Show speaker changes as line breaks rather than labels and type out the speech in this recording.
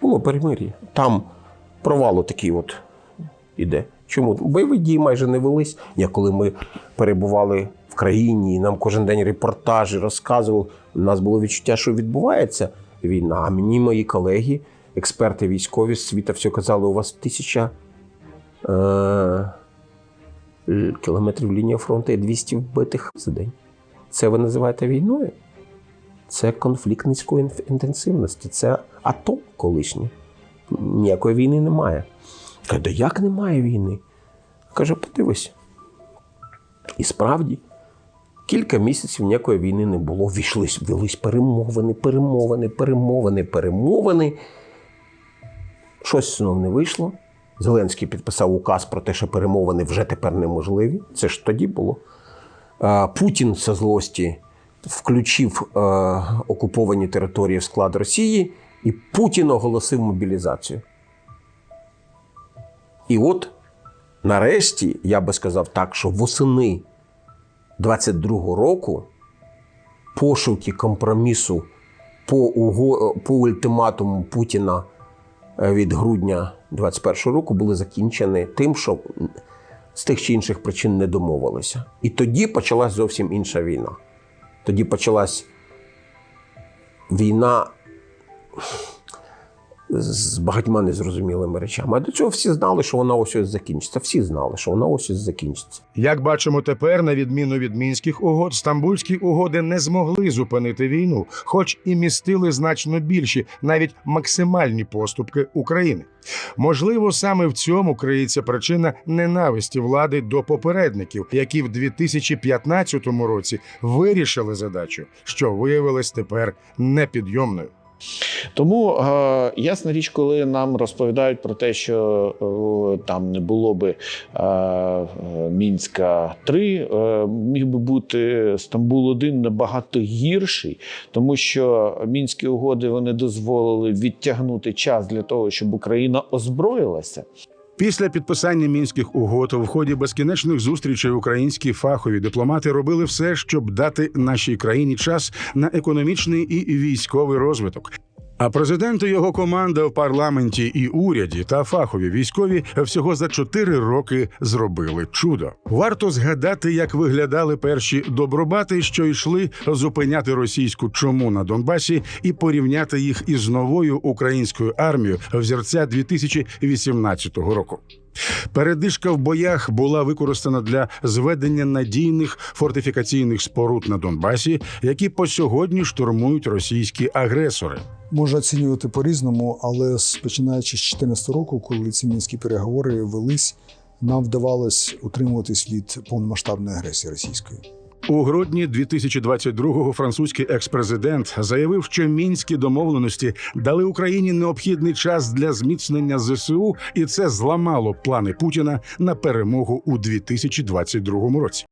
Було перемир'я. Там провал такий от іде. Чому? Бойові дії майже не велись. Я коли ми перебували в країні, і нам кожен день репортажі розказували, у нас було відчуття, що відбувається війна. А мені мої колеги, експерти військові з світа, все казали, у вас тисяча е- кілометрів лінії фронту і 200 вбитих за день. Це ви називаєте війною? Це конфлікт низької інтенсивності, це АТО колишнє. Ніякої війни немає. Каже, да як немає війни? Каже, подивись. І справді, кілька місяців ніякої війни не було. Війшлись, велись перемовини, перемовини, перемовини, перемовини. Щось знов не вийшло. Зеленський підписав указ про те, що перемовини вже тепер неможливі. Це ж тоді було. Путін зі злості включив е, окуповані території в склад Росії, і Путін оголосив мобілізацію. І от нарешті, я би сказав так, що восени 22-го року пошуки компромісу по, уго... по ультиматуму Путіна е, від грудня 21-го року були закінчені тим, що з тих чи інших причин не домовилися. І тоді почалась зовсім інша війна. Тоді почалась війна з багатьма незрозумілими речами. А до цього всі знали, що вона ось ось закінчиться. Всі знали, що вона ось ось закінчиться.
Як бачимо тепер, на відміну від мінських угод, стамбульські угоди не змогли зупинити війну, хоч і містили значно більші, навіть максимальні поступки України. Можливо, саме в цьому криється причина ненависті влади до попередників, які в 2015 році вирішили задачу, що виявилась тепер непідйомною.
Тому е, ясна річ, коли нам розповідають про те, що е, там не було би е, Мінська 3 е, міг би бути Стамбул 1 набагато гірший, тому що мінські угоди вони дозволили відтягнути час для того, щоб Україна озброїлася.
Після підписання мінських угод в ході безкінечних зустрічей українські фахові дипломати робили все, щоб дати нашій країні час на економічний і військовий розвиток. А президент і його команда в парламенті і уряді та фахові військові всього за чотири роки зробили чудо. Варто згадати, як виглядали перші добробати, що йшли зупиняти російську чому на Донбасі, і порівняти їх із новою українською армією взірця 2018 року. Передишка в боях була використана для зведення надійних фортифікаційних споруд на Донбасі, які по сьогодні штурмують російські агресори.
Можна оцінювати по-різному, але з- починаючи з 2014 року, коли ці мінські переговори велись, нам вдавалось утримуватись від повномасштабної агресії російської.
У грудні 2022-го французький експрезидент заявив, що мінські домовленості дали Україні необхідний час для зміцнення ЗСУ, і це зламало плани Путіна на перемогу у 2022 році.